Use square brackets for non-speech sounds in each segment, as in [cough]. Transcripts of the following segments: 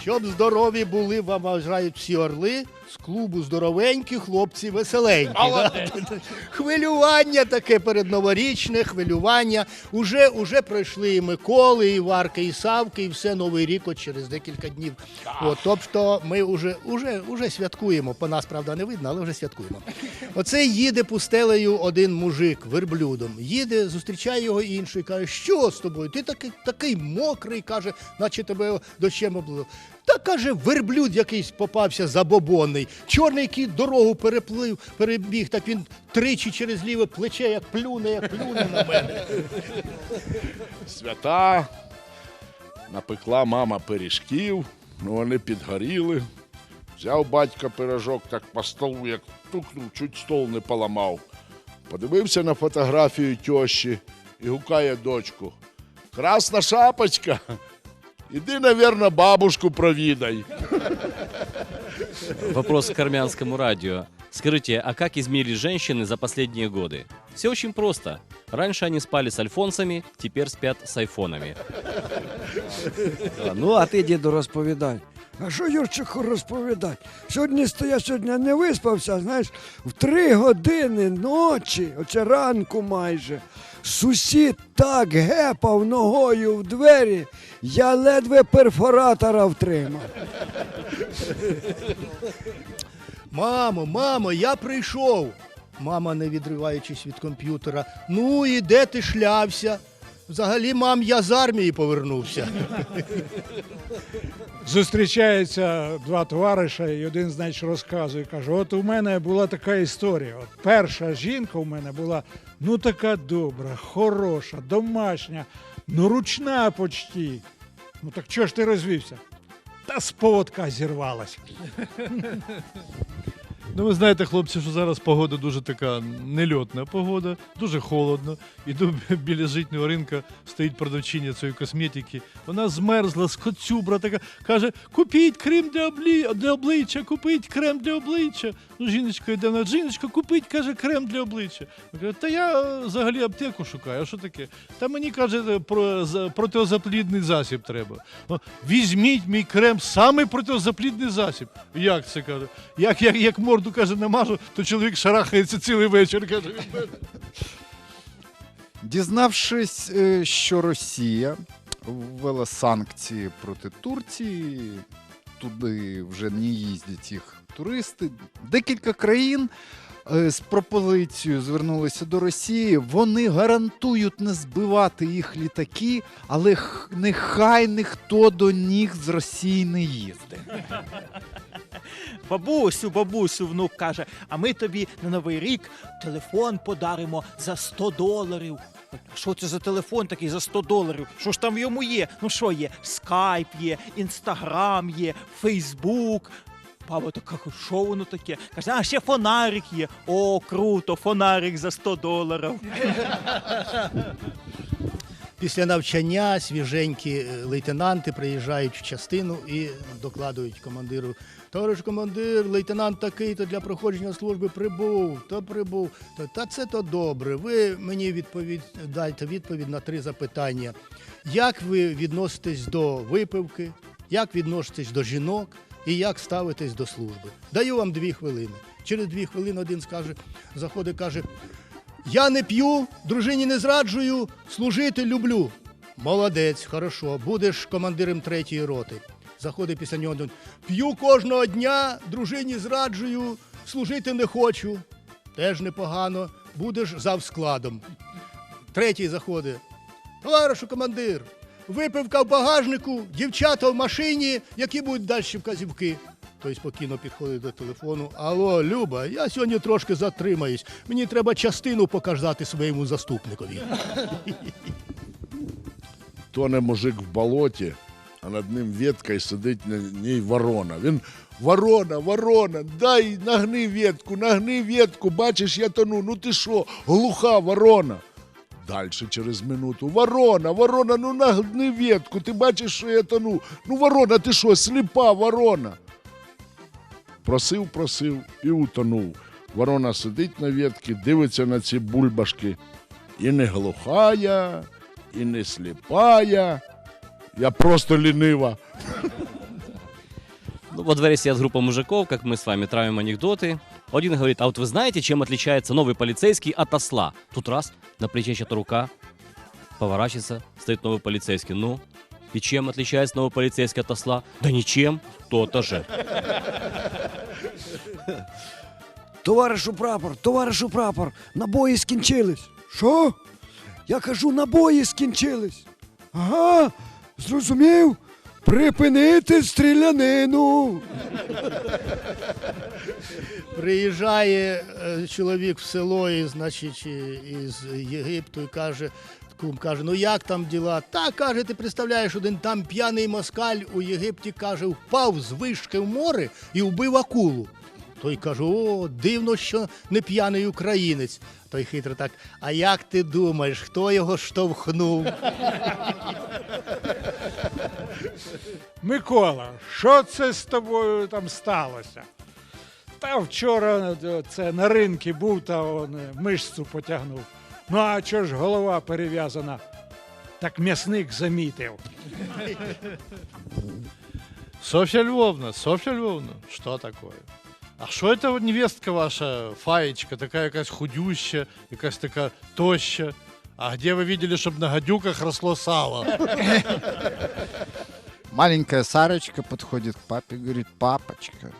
Щоб здорові були, вам бажають всі орли з клубу здоровенькі хлопці веселенькі. да? Хвилювання таке передноворічне, хвилювання. Уже, уже пройшли і Миколи, і Варки, і Савки, і все Новий рік от через декілька днів. От, тобто ми вже, уже, уже святкуємо. По нас, правда, не видно, але вже святкуємо. Оце їде пустелею один мужик верблюдом. Їде, зустрічає його інший, каже, що з тобою? Ти такий, такий мокрий, каже, наче тебе дощем облило. Та каже, верблюд якийсь попався забобонний. Чорний кіт дорогу переплив, перебіг, так він тричі через ліве плече, як плюне, як плюне на мене. Свята. Напекла мама пиріжків, ну вони підгоріли. Взяв батька пирожок так по столу, як тукнув, чуть стол не поламав. Подивився на фотографію тьощі і гукає дочку. Красна шапочка. Іди, навірно, бабушку провідай. Вопрос к армянскому радио. Скажите, а как изменились женщины за последние годы? Все очень просто. Раньше они спали с альфонсами, теперь спят с айфонами. Ну, а ти, діду, розповідай. А що Юрчику розповідати? Сьогодні я сьогодні не виспався, знаєш, в три години ночі, оце ранку майже. Сусід так гепав ногою в двері, я ледве перфоратора втримав. Мамо, мамо, я прийшов. Мама, не відриваючись від комп'ютера. Ну і де ти шлявся? Взагалі, мам, я з армії повернувся. Зустрічаються два товариша, і один, значить, розказує, каже: от у мене була така історія. От перша жінка у мене була ну така добра, хороша, домашня, ну ручна почти. Ну так чого ж ти розвівся? Та з поводка зірвалась. Ну, ви знаєте, хлопці, що зараз погода дуже така нельотна погода, дуже холодно. Іду [laughs] біля житнього ринка, стоїть продавчиня цієї косметики. Вона змерзла, скоцюбра така, каже: купіть крем для, облі... для обличчя, купіть крем для обличчя. Ну, жіночка йде на жіночка, купіть, каже, крем для обличчя. Я кажу, Та я е, взагалі аптеку шукаю, а що таке? Та мені каже, е, про за- протизаплідний засіб треба. Візьміть мій крем, саме протизаплідний засіб. Як це каже? Як, як, як морду каже, намажу, то чоловік шарахається цілий вечір. Каже, від. Дізнавшись, е, що Росія ввела санкції проти Турції, туди вже не їздять їх туристи. Декілька країн з пропозицією звернулися до Росії. Вони гарантують не збивати їх літаки, але нехай ніхто до них з Росії не їздить. Бабусю, бабусю, внук каже, а ми тобі на новий рік телефон подаримо за 100 доларів. Що це за телефон такий за 100 доларів? Що ж там в йому є? Ну що є? Скайп є, інстаграм є, Фейсбук. Баба така, що воно таке? Каже, а ще фонарик є. О, круто, фонарик за 100 доларів. Після навчання свіженькі е, лейтенанти приїжджають в частину і докладують командиру. Товариш командир, лейтенант такий-то для проходження служби прибув, то прибув. Та, та це то добре. Ви мені відповідь дайте відповідь на три запитання. Як ви відноситесь до випивки? Як відноситесь до жінок? І як ставитесь до служби? Даю вам дві хвилини. Через дві хвилини один скаже, заходить, каже: я не п'ю, дружині не зраджую, служити люблю. Молодець, хорошо, будеш командиром третьої роти. Заходить після нього. П'ю кожного дня, дружині зраджую, служити не хочу. Теж непогано, будеш завскладом. Третій заходить. Товаришу командир, випивка в багажнику, дівчата в машині, які будуть далі вказівки. Той спокійно підходить до телефону. Алло, Люба, я сьогодні трошки затримаюсь. Мені треба частину показати своєму заступникові. [laughs] То не мужик в болоті, а над ним ветка і сидить на ній ворона. Він ворона, ворона, дай нагни ветку, нагни ветку, бачиш, я тону. Ну ти що, глуха ворона. Дальше через минуту. Ворона, ворона, ну нагни ветку, ти бачиш, що я тону. Ну, ворона, ти що, сліпа ворона? Просив, просив і утонув. Ворона сидить на ветці, дивиться на ці бульбашки. І не глухая, і не сліпая. Я просто лінива. Ну, во дворе сидят группа мужиков, как мы с вами травим анекдоты. Один говорит, а вот вы знаете, чем отличается новый полицейский от осла? Тут раз, на плече чья-то рука, поворачивается, стоит новый полицейский. Ну, и чем отличается новый полицейский от осла? Да ничем, то-то же. Товаришу прапор, товаришу прапор, набої скінчились. Що? Я кажу, набої скінчились. Ага, зрозумів. Припинити стрілянину. Приїжджає е, чоловік в село, і, значить, із Єгипту і каже, кум каже, ну як там діла? Та каже, ти представляєш, один там п'яний москаль у Єгипті каже, впав з вишки в море і вбив акулу. Той каже, о, дивно, що не п'яний українець. Той хитро так, а як ти думаєш, хто його штовхнув? Микола, що це з тобою там сталося? Та вчора е, це на ринку був та он, е, мишцю потягнув. Ну а чого ж голова перев'язана? Так м'ясник замітив. Софья Львовна, Софья Львовна, что такое? А що это невестка ваша, фаєчка, така якась худюща, якась така тоща? А где вы видели, чтобы на гадюках росло сало? Маленькая Сарочка подходит к папе и говорит, папочка,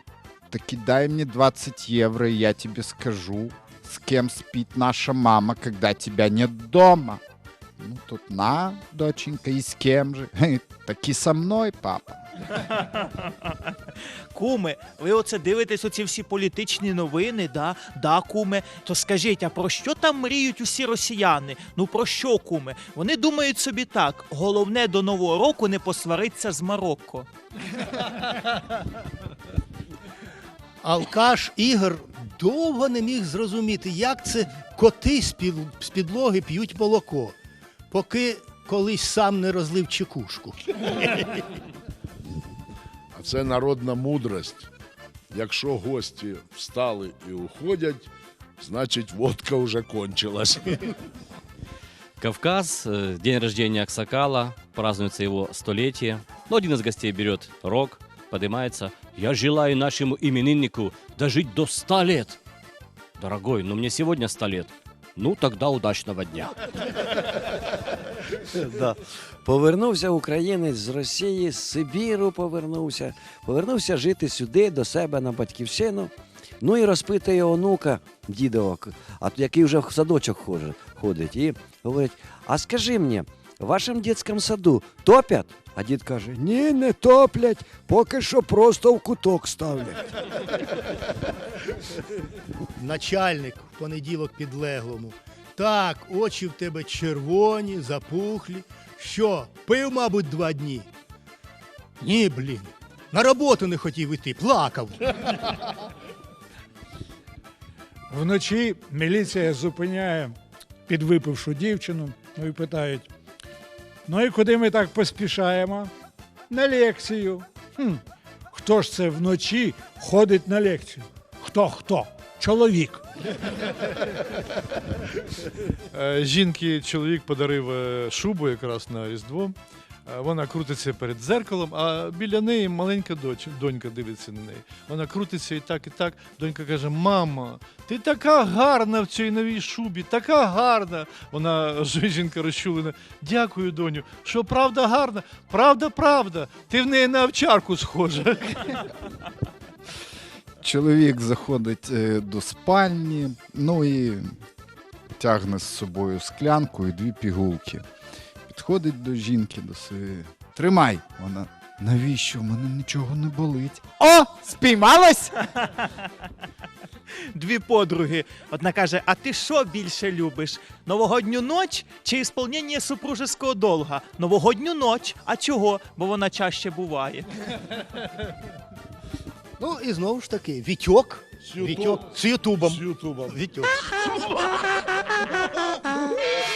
таки дай мне 20 евро, и я тебе скажу, с кем спит наша мама, когда тебя нет дома. Ну, тут на, доченька, и с кем же? [laughs] Таки со мной, папа. Куме, ви оце дивитесь оці всі політичні новини, да? Да, куме. То скажіть, а про що там мріють усі росіяни? Ну про що, куме? Вони думають собі так: головне до нового року не посвариться з Марокко. Алкаш Ігор довго не міг зрозуміти, як це коти з підлоги п'ють молоко, поки колись сам не розлив чекушку. Це народна мудрость. Якщо гості встали і уходять, значить водка вже кончилась. Кавказ, день рождения Аксакала, празднуется его столетие. Но один из гостей берет рог, поднимается. Я желаю нашему имениннику дожить до 100 лет. Дорогой, но мне сегодня 100 лет. Ну, тогда удачного дня. [laughs] Да. Повернувся українець з Росії, з Сибіру повернувся, повернувся жити сюди, до себе на батьківщину. Ну і розпитує онука дідова, а який вже в садочок ходить, і говорить: А скажи мені, в вашому дитячому саду топять? А дід каже: Ні, не топлять, поки що просто в куток ставлять. Начальник в понеділок підлеглому. Так, очі в тебе червоні, запухлі. Що, пив, мабуть, два дні? Ні, блін. На роботу не хотів іти, плакав. Вночі міліція зупиняє підвипившу дівчину, ну і питають: ну і куди ми так поспішаємо? На лекцію. Хм. Хто ж це вночі ходить на лекцію? Хто хто? Чоловік. Е, Жінки чоловік подарив е, шубу якраз на Різдво. Е, Вона крутиться перед дзеркалом, а біля неї маленька донька дивиться на неї. Вона крутиться і так, і так. Донька каже: Мама, ти така гарна в цій новій шубі, така гарна. Вона жінка розчулена. Дякую, доню. Що правда гарна? Правда, правда. Ти в неї на овчарку схожа. Чоловік заходить е, до спальні, ну і тягне з собою склянку і дві пігулки. Підходить до жінки, до своєї. Тримай. Вона Навіщо? В мене нічого не болить. О! Спіймалась! [laughs] Дві подруги. Одна каже: А ти що більше любиш? Новогодню ноч чи ісполнення супружеского долга? Новогодню ноч. А чого? Бо вона чаще буває. [laughs] Ну і знову ж таки, Вітьок. З Ютуб- Вітьок з Ютубом. З Ютубом. Вітьок.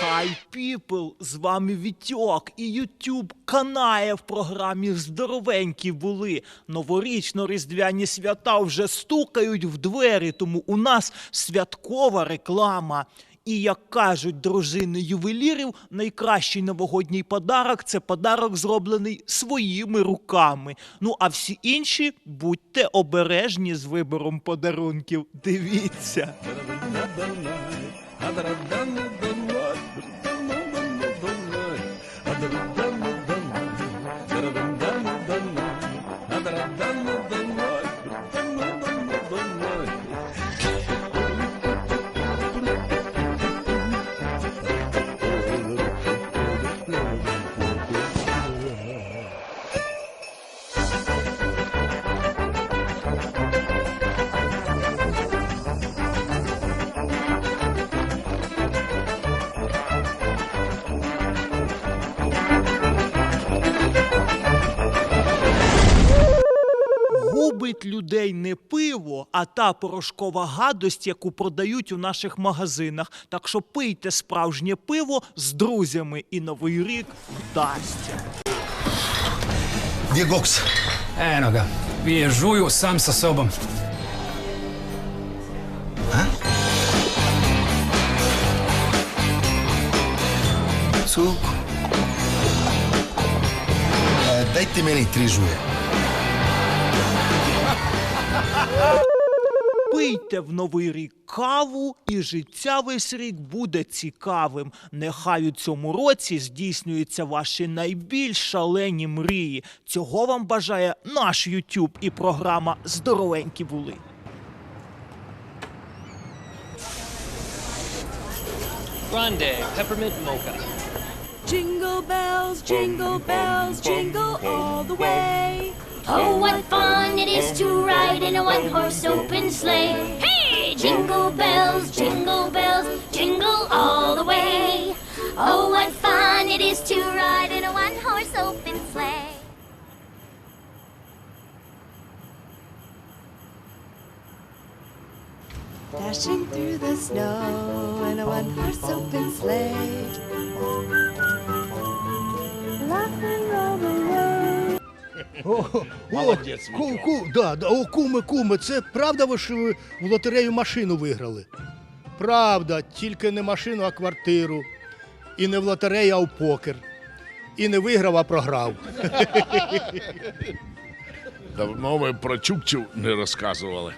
Хай піпл, з вами Вітьок і Ютуб канає в програмі Здоровенькі були. Новорічно-різдвяні свята вже стукають в двері, тому у нас святкова реклама. І як кажуть дружини ювелірів, найкращий новогодній подарок це подарок, зроблений своїми руками. Ну а всі інші будьте обережні з вибором подарунків. Дивіться. А та порошкова гадость, яку продають у наших магазинах. Так що пийте справжнє пиво з друзями, і новий рік вдасться. Gdje je Goks? Eno ga, pije žuju sam sa sobom. Cuk. Пийте в новий рік каву, і життя весь рік буде цікавим. Нехай у цьому році здійснюються ваші найбільш шалені мрії. Цього вам бажає наш YouTube і програма Здоровенькі були. Grande Peppermint Mocha. Jingle bells, jingle bells, jingle all the way. Oh, what fun it is to ride in a one horse open sleigh! Hey! Jingle bells, jingle bells, jingle all the way! Oh, what fun it is to ride in a one horse open sleigh! Dashing through the snow in a one horse open sleigh. О, о, Молодець, ку, Вітьок. ку, да, да, о, куми, куми, це правда ви що ви в лотерею машину виграли? Правда, тільки не машину, а квартиру. І не в лотерею, а в покер. І не виграв, а програв. Давно ви про чукчів не розказували.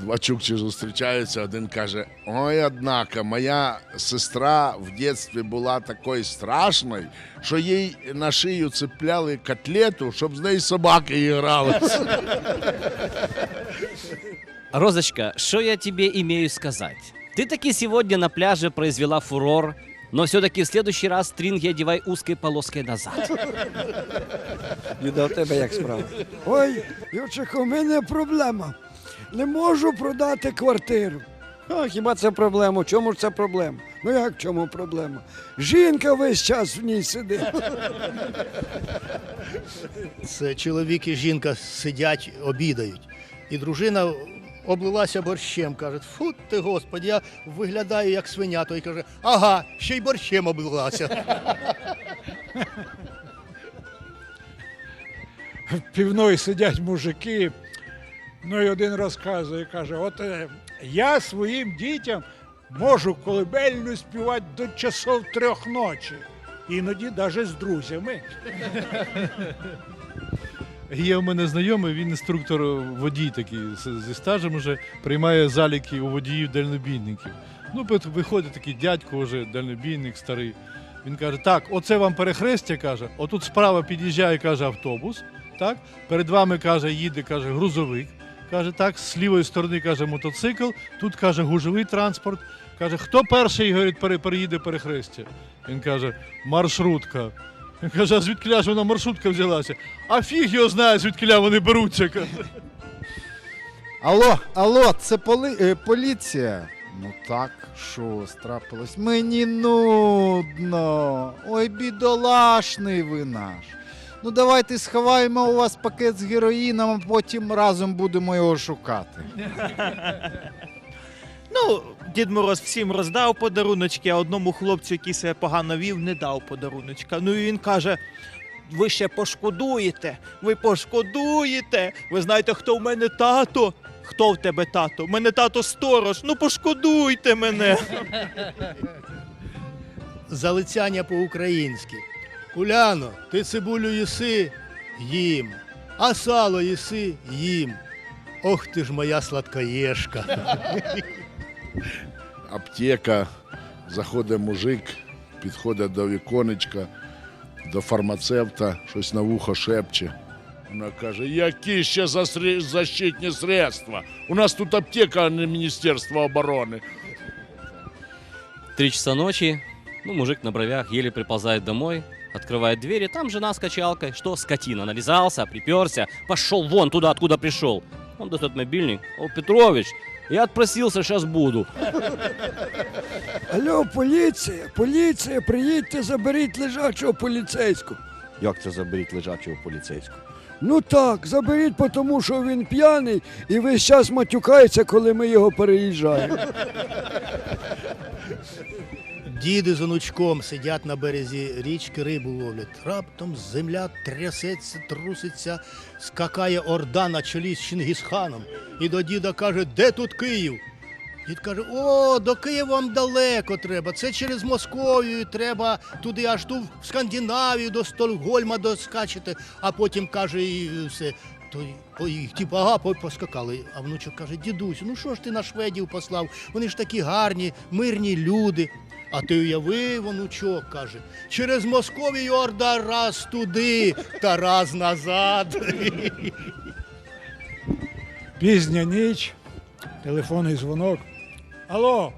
Два чукчі зустрічаються, один каже: Ой, однако, моя сестра в дитинстві була такою страшною, що їй на шию цепляли котлету, щоб з нею собаки грали. Розочка, что я тебе имею сказать? Ты таки сегодня на пляже произвела фурор, но все-таки в следующий раз стринги одевай узкой полоской назад. Люда, у тебе як справа? Ой, Юрчику, у мене проблема. Не можу продати квартиру. А хіба це проблема? В Чому ж це проблема? Ну як в чому проблема? Жінка весь час в ній сидить. Це чоловік і жінка сидять, обідають. І дружина облилася борщем, каже, фу ти, господи, я виглядаю як свиня. Той каже, ага, ще й борщем облилася. в півної сидять мужики. Ну і один розказує, каже: от е, я своїм дітям можу колибельну співати до часов трьох ночі. Іноді навіть з друзями. [laughs] Є у мене знайомий, він інструктор водій такий зі стажем уже приймає заліки у водіїв дальнобійників. Ну, виходить такий дядько, вже дальнобійник старий. Він каже: так, оце вам перехрестя, каже, отут справа під'їжджає, каже, автобус. Так, перед вами каже, їде, каже, грузовик. Каже, так, з лівої сторони каже мотоцикл, тут каже гужовий транспорт. Каже, хто перший говорить, переїде перехрестя? Він каже, маршрутка. Він каже, а звідкиля ж вона маршрутка взялася? А фіг його знає, звідкиля вони беруться. каже. Алло, алло, це поли... е, поліція. Ну так, що страпилось? Мені нудно. Ой, бідолашний ви наш. Ну давайте сховаємо у вас пакет з героїном, а потім разом будемо його шукати. [laughs] Ну, Дід Мороз всім роздав подаруночки, а одному хлопцю, який себе погано вів, не дав подаруночка. Ну і він каже: ви ще пошкодуєте, ви пошкодуєте. Ви знаєте, хто в мене тато? Хто в тебе тато? У мене тато сторож. Ну пошкодуйте мене. Залицяння по-українськи. Уляно, ти цибулю їси їм, а сало їси їм. Ох ти ж моя сладкоєшка. [laughs] Аптека, заходить мужик, підходить до віконечка, до фармацевта, щось на вухо шепче. Вона каже, які ще засрі- защитні средства? У нас тут аптека, а не Міністерство оборони. Три часа ночи, ну, мужик на бровях еле приползает домой, открывает двери, там жена с качалкой. Что, скотина, нализался, приперся, пошел вон туда, откуда пришел. Он достает мобильник. О, Петрович, я отпросился, сейчас буду. Алло, поліція, поліція, приїдьте, заберіть лежачого поліцейського. Як це заберіть лежачого поліцейського? Ну так, заберіть, тому що він п'яний і весь час матюкається, коли ми його переїжджаємо. Діди з онучком сидять на березі річки, рибу ловлять. Раптом земля трясеться, труситься, скакає орда на чолі з Чингісханом. І до діда каже, де тут Київ? Дід каже: О, до Києва вам далеко треба. Це через Московію треба туди, аж ту в Скандинавію, до Стокгольма доскачете, а потім каже і все. То ой, типу, ага, поскакали. А внучок каже, дідусь, ну що ж ти на шведів послав? Вони ж такі гарні, мирні люди. А ти уявив, онучок каже, через Московію орда раз туди та раз назад. Пізня ніч, телефонний дзвонок. Алло,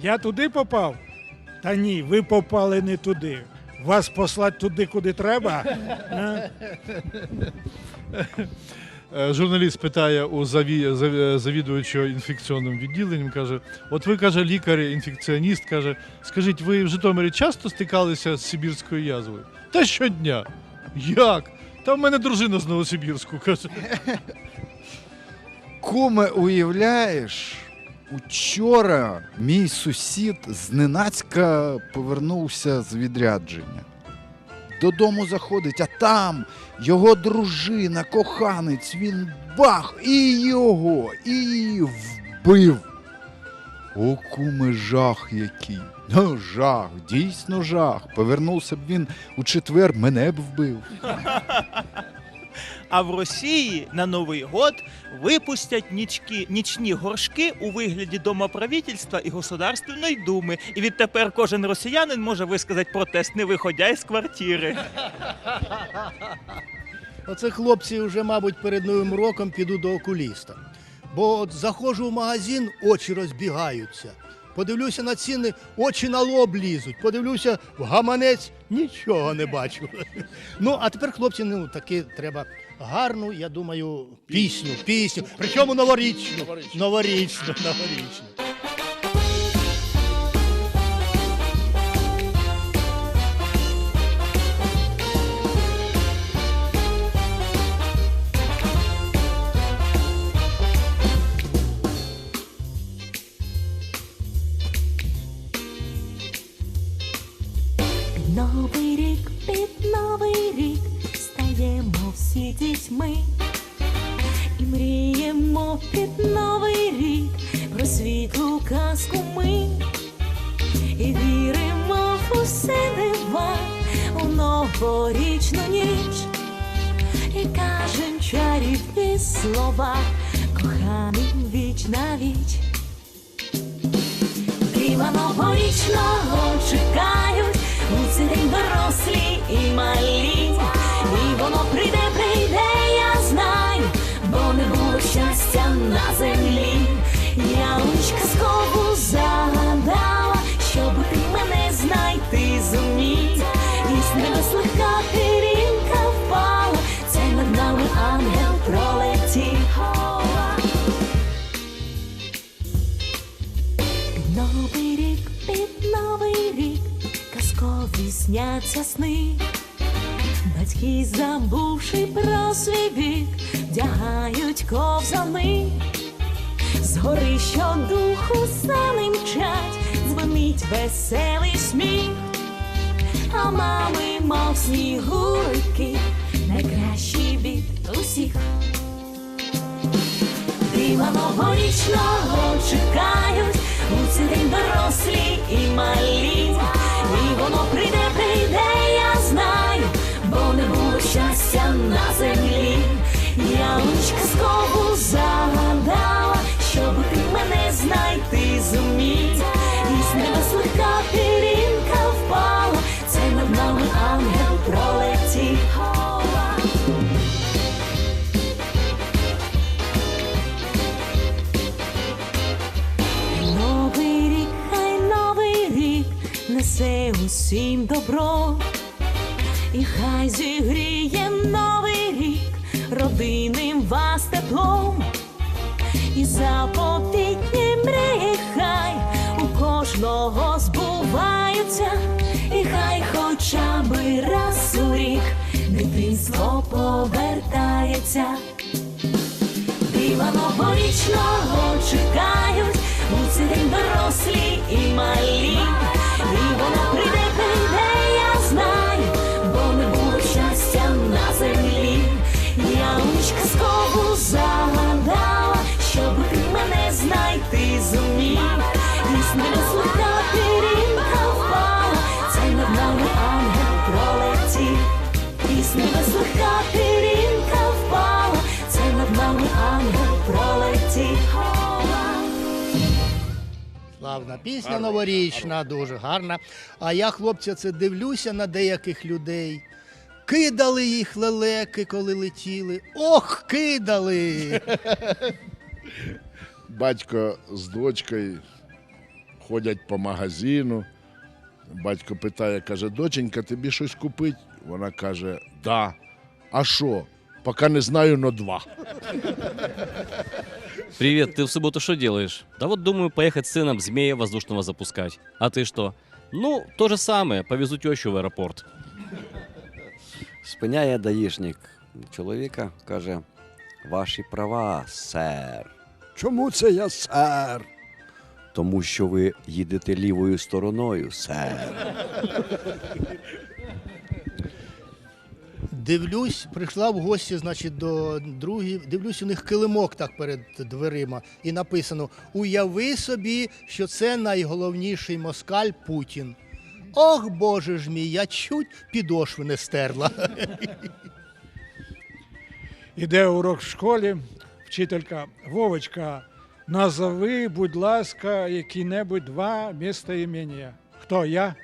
я туди попав? Та ні, ви попали не туди. Вас послати туди, куди треба. Е, Журналіст питає у заві... зав- завідуючого інфекційним відділенням, каже: от ви каже, лікар, інфекціоніст, каже, скажіть, ви в Житомирі часто стикалися з Сибірською язвою? Та щодня. Як? Та в мене дружина з Новосибірську, [laughs] каже. Куме, уявляєш, учора мій сусід зненацька повернувся з відрядження. Додому заходить, а там його дружина, коханець, він бах, і його, і вбив. О, куме, жах який. Ну, жах, дійсно жах. Повернувся б він у четвер, мене б вбив. А в Росії на Новий год випустять нічки, нічні горшки у вигляді домоправительства і Государственної думи. І відтепер кожен росіянин може висказати протест, не виходя із квартири. Оце хлопці вже, мабуть, перед Новим роком піду до окуліста. Бо от заходжу в магазин, очі розбігаються. Подивлюся на ціни, очі на лоб лізуть. Подивлюся в гаманець, нічого не бачу. Ну, а тепер, хлопці, ну таки треба гарну, я думаю, пісню, пісню. Причому новорічну. Новорічну, новорічну. Сняться сни. Батьки, забувши про свій вік, вдягають ковзани. Згори щодуху сани мчать, дзвонить веселий сміх, а мами, мов снігурики, найкращі від усіх. Дива новорічного чекають, добро, і хай зігріє новий рік родинним вас теплом, і заповітні мрії хай у кожного збуваються, і хай хоча би раз у рік дитинство повертається. Дива новорічного чекають, у цей день дорослі і Славна пісня новорічна, дуже гарна. А я, хлопці, це дивлюся на деяких людей. Кидали їх лелеки, коли летіли. Ох, кидали! [laughs] Батько з дочкою ходять по магазину. Батько питає, каже, доченька, тобі щось купить? Вона каже, да. А що? Поки не знаю, но два. [laughs] Привет, ты в субботу что делаешь? Да вот думаю поехать с сыном змея воздушного запускать. А ты что? Ну, то же самое, повезу тещу в аэропорт. Спиняє даїшник чоловіка, каже: Ваші права, сер. Чому це я сер? Тому що ви їдете лівою стороною, сер. [laughs] Дивлюсь, прийшла в гості, значить, до другів. Дивлюсь, у них килимок так перед дверима. І написано: Уяви собі, що це найголовніший москаль Путін. Ох, Боже ж мій, я чуть підошви не стерла. [laughs] Іде урок в школі, вчителька Вовочка, назови, будь ласка, які-небудь два міста імені. Хто я?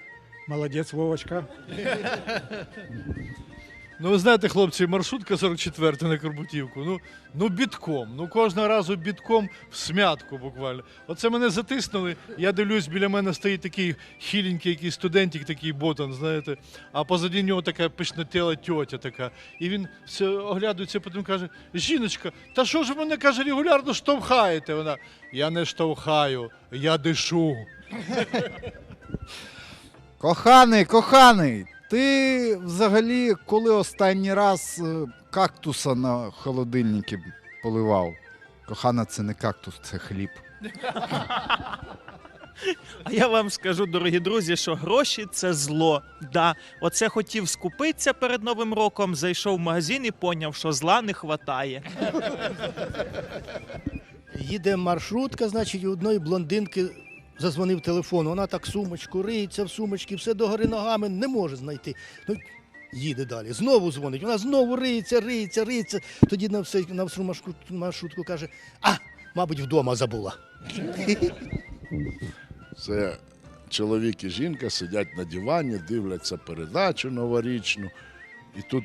Молодець, Вовочка. [laughs] Ну, ви знаєте, хлопці, маршрутка 44 на Карбутівку. Ну, ну бітком. Ну кожного разу бітком в смятку буквально. Оце мене затиснули. Я дивлюсь, біля мене стоїть такий хіленький якийсь студентик, такий ботан, знаєте, а позаді нього така пишнотела тьотя така. І він все оглядується, потім каже: Жіночка, та що ж ви мене каже, регулярно штовхаєте? Вона. Я не штовхаю, я дишу. Коханий, коханий, ти взагалі коли останній раз е, кактуса на холодильнику поливав? Кохана, це не кактус, це хліб. А я вам скажу, дорогі друзі, що гроші це зло. Да, оце хотів скупитися перед Новим роком, зайшов в магазин і поняв, що зла не хватає. Їде маршрутка, значить, у одної блондинки зазвонив телефон. Вона так сумочку риється в сумочці, все догори ногами, не може знайти. Ну, їде далі. Знову дзвонить. Вона знову риється, риється, риється. Тоді на все на всю маршрут- маршрутку каже: а, мабуть, вдома забула. Це чоловік і жінка сидять на дивані, дивляться передачу новорічну. І тут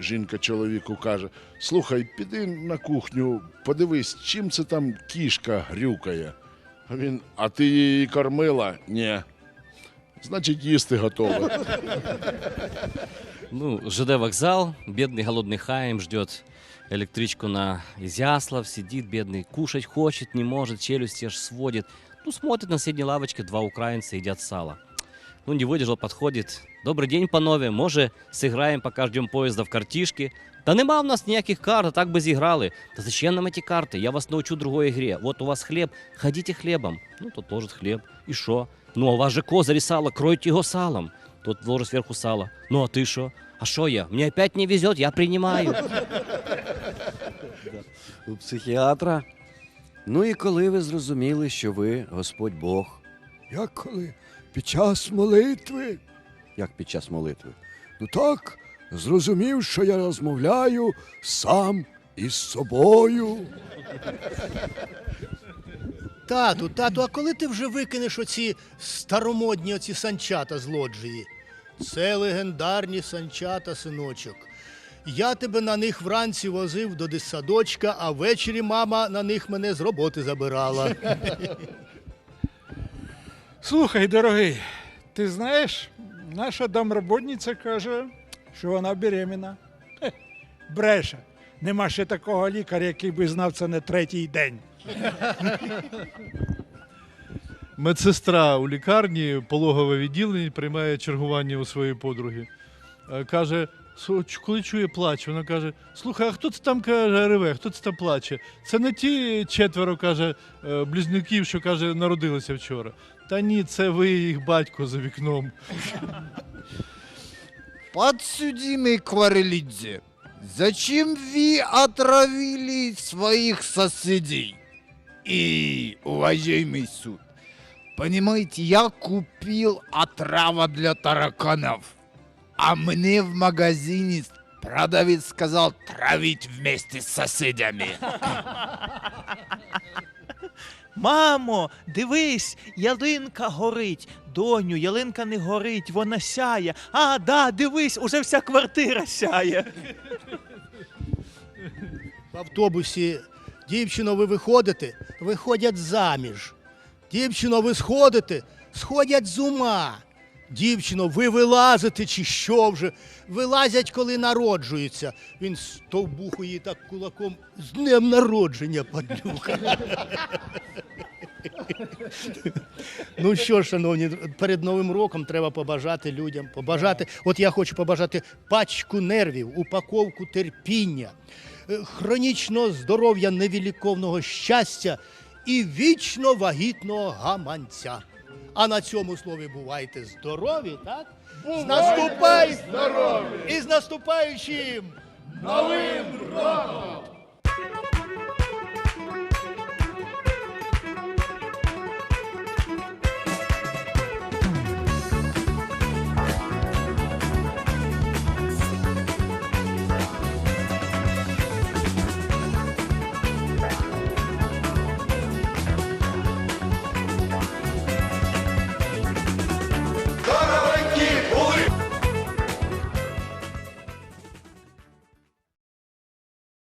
жінка чоловіку каже: Слухай, піди на кухню, подивись, чим це там кішка грюкає. А він, а ти її кормила? Ні. Значить, їсти готове. Ну, ЖД вокзал, бедный голодный Хаим ждет электричку на Изяслав, сидит бедный, кушать хочет, не может, челюсти аж сводит. Ну, смотрит на соседней лавочке два украинца едят сало. Ну, не выдержал, подходит. Добрый день, панове, може, сыграем, пока ждем поезда в картишки? Та нема в нас ніяких карт, а так би зіграли. Та зачем нам эти карты? Я вас научу другой игре. Вот у вас хлеб, ходите хлебом. Ну, тот ложит хлеб. И шо? Ну, а у вас же козырь и сало, кройте его салом. Тот ложит сверху сало. Ну, а ты шо? А шо я? Мне опять не везет, я принимаю. У психіатра. Ну і коли ви зрозуміли, що ви Господь Бог, Як коли? Під час молитви. як під час молитви? Ну так, зрозумів, що я розмовляю сам із собою. Тату, тату, а коли ти вже викинеш оці старомодні оці санчата з лоджії? Це легендарні санчата, синочок. Я тебе на них вранці возив до дитсадочка, а ввечері мама на них мене з роботи забирала. Слухай, дорогий, ти знаєш, наша домработниця каже, що вона беременна. Хе, Бреше. Нема ще такого лікаря, який би знав це не третій день. Медсестра у лікарні пологове відділення приймає чергування у своєї подруги. Е, Каже, «Со- коли чує плач, вона каже: Слухай, а хто це там каже, реве, хто це там плаче? Це не ті четверо, каже, е, близнюків, що каже, народилися вчора. Та ні, це ви їх батько за вікном. Подсудимый Кварелидзе, зачем вы отравили своих соседей? И, уважаемый суд, понимаете, я купил отрава для тараканов, а мне в магазине продавец сказал травить вместе с соседями. Мамо, дивись, ялинка горить. Доню, ялинка не горить, вона сяє. А, да, дивись, уже вся квартира сяє. В автобусі дівчино, ви виходите, виходять заміж. Дівчино, ви сходите, сходять з ума. Дівчино, ви вилазите чи що вже? Вилазять, коли народжуються. Він стовбухує так кулаком з днем народження, падлюка. Ну що шановні, перед Новим роком треба побажати людям, побажати. От я хочу побажати пачку нервів, упаковку терпіння, е, хронічного здоров'я невіліковного щастя і вічно вагітного гаманця. А на цьому слові бувайте здорові, так? з наступай... здорові! І з наступаючим Новим роком!